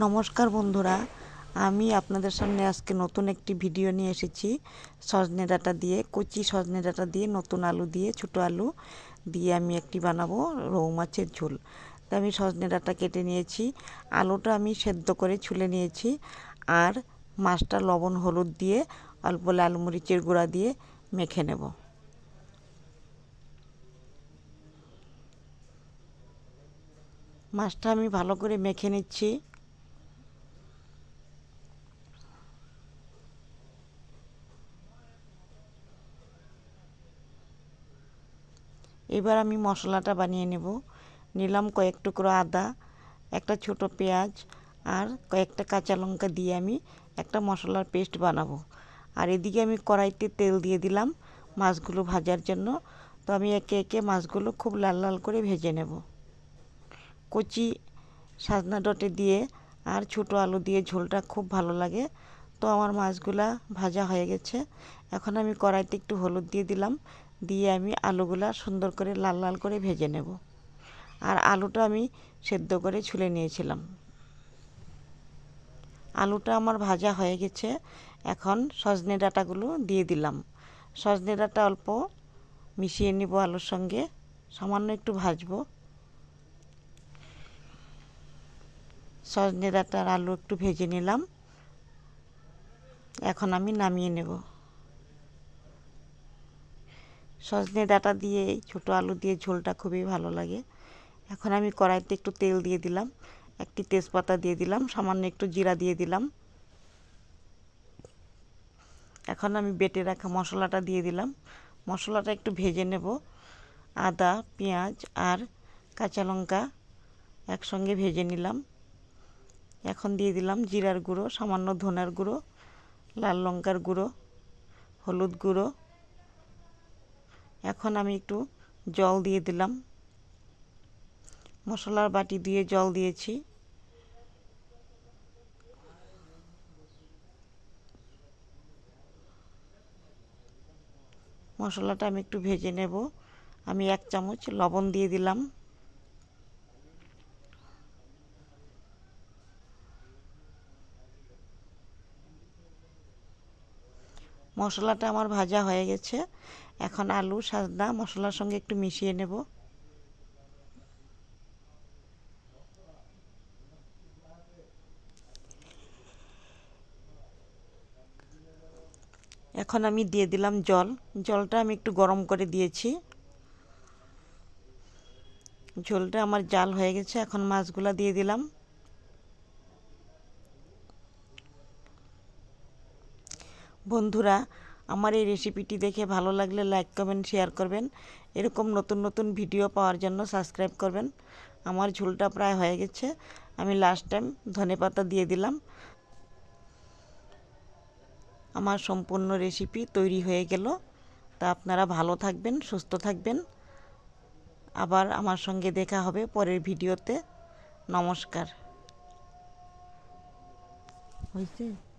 নমস্কার বন্ধুরা, আমি আপনাদের সামনে আজকে নতুন একটি ভিডিও নিয়ে এসেছি। সজনে ডাঁটা দিয়ে, কচি সজনে ডাঁটা দিয়ে, নতুন আলু দিয়ে, ছোটো আলু দিয়ে আমি একটি বানাবো, রৌ মাছের ঝোল। তা আমি সজনে ডাঁটা কেটে নিয়েছি, আলুটা আমি সেদ্ধ করে ছুলে নিয়েছি আর মাছটা লবণ, হলুদ দিয়ে, অল্প লাল মরিচের গুঁড়া দিয়ে মেখে নেব। মাছটা আমি ভালো করে মেখে নিচ্ছি। এবার আমি মশলাটা বানিয়ে নেব। নিলাম কয়েক টুকরো আদা, একটা ছোট পেঁয়াজ আর কয়েকটা কাঁচা লঙ্কা দিয়ে আমি একটা মশলার পেস্ট বানাবো। আর এদিকে আমি কড়াইতে তেল দিয়ে দিলাম মাছগুলো ভাজার জন্য। তো আমি একে একে মাছগুলো খুব লাল লাল করে ভেজে নেব। কচি সাজনা ডটে দিয়ে আর ছোটো আলু দিয়ে ঝোলটা খুব ভালো লাগে। তো আমার মাছগুলা ভাজা হয়ে গেছে। এখন আমি কড়াইতে একটু হলুদ দিয়ে দিলাম। দিয়ে আমি আলুগুলা সুন্দর করে লাল লাল করে ভেজে নেব। আর আলুটা আমি সেদ্ধ করে ছুলে নিয়েছিলাম। আলুটা আমার ভাজা হয়ে গেছে। এখন সজনে ডাঁটাগুলো দিয়ে দিলাম। সজনে ডাঁটা অল্প মিশিয়ে নিব আলুর সঙ্গে। সামান্য একটু ভাজবো। সজনে ডাঁটার আলু একটু ভেজে নিলাম। এখন আমি নামিয়ে নেব। সজনে ডাঁটা দিয়ে, ছোটো আলু দিয়ে ঝোলটা খুবই ভালো লাগে। এখন আমি কড়াইতে একটু তেল দিয়ে দিলাম, একটি তেজপাতা দিয়ে দিলাম, সামান্য একটু জিরা দিয়ে দিলাম। এখন আমি বেটে রাখা মশলাটা দিয়ে দিলাম। মশলাটা একটু ভেজে নেব, আদা, পেঁয়াজ আর কাঁচা লঙ্কা একসঙ্গে ভেজে নিলাম। এখন দিয়ে দিলাম জিরার গুঁড়ো, সামান্য ধনের গুঁড়ো, লাল লঙ্কার গুঁড়ো, হলুদ গুঁড়ো এখন আমি একটু জল দিয়ে দিলাম। মশলার বাটি দিয়ে জল দিয়েছি। মশলাটা আমি একটু ভেজে নেব। আমি এক চামচ লবণ দিয়ে দিলাম। মশলাটা আমার ভাজা হয়ে গেছে। এখন আলু, সাজনা, মশলার সঙ্গে একটু মিশিয়ে নেব। এখন আমি দিয়ে দিলাম জল। জলটা আমি একটু গরম করে দিয়েছি। ঝোলটা আমার জাল হয়ে গেছে, এখন মাছগুলা দিয়ে দিলাম। বন্ধুরা আমার এই রেসিপিটি দেখে ভালো লাগলে লাইক কমেন্ট শেয়ার করবেন। এরকম নতুন নতুন ভিডিও পাওয়ার জন্য সাবস্ক্রাইব করবেন। আমার ঝোলটা প্রায় হয়ে গেছে। আমি লাস্ট টাইম ধনে পাতা দিয়ে দিলাম। আমার সম্পূর্ণ রেসিপি তৈরি হয়ে গেল। তা আপনারা ভালো থাকবেন, সুস্থ থাকবেন। আবার আমার সঙ্গে দেখা হবে পরের ভিডিওতে নমস্কার। হয়েছে?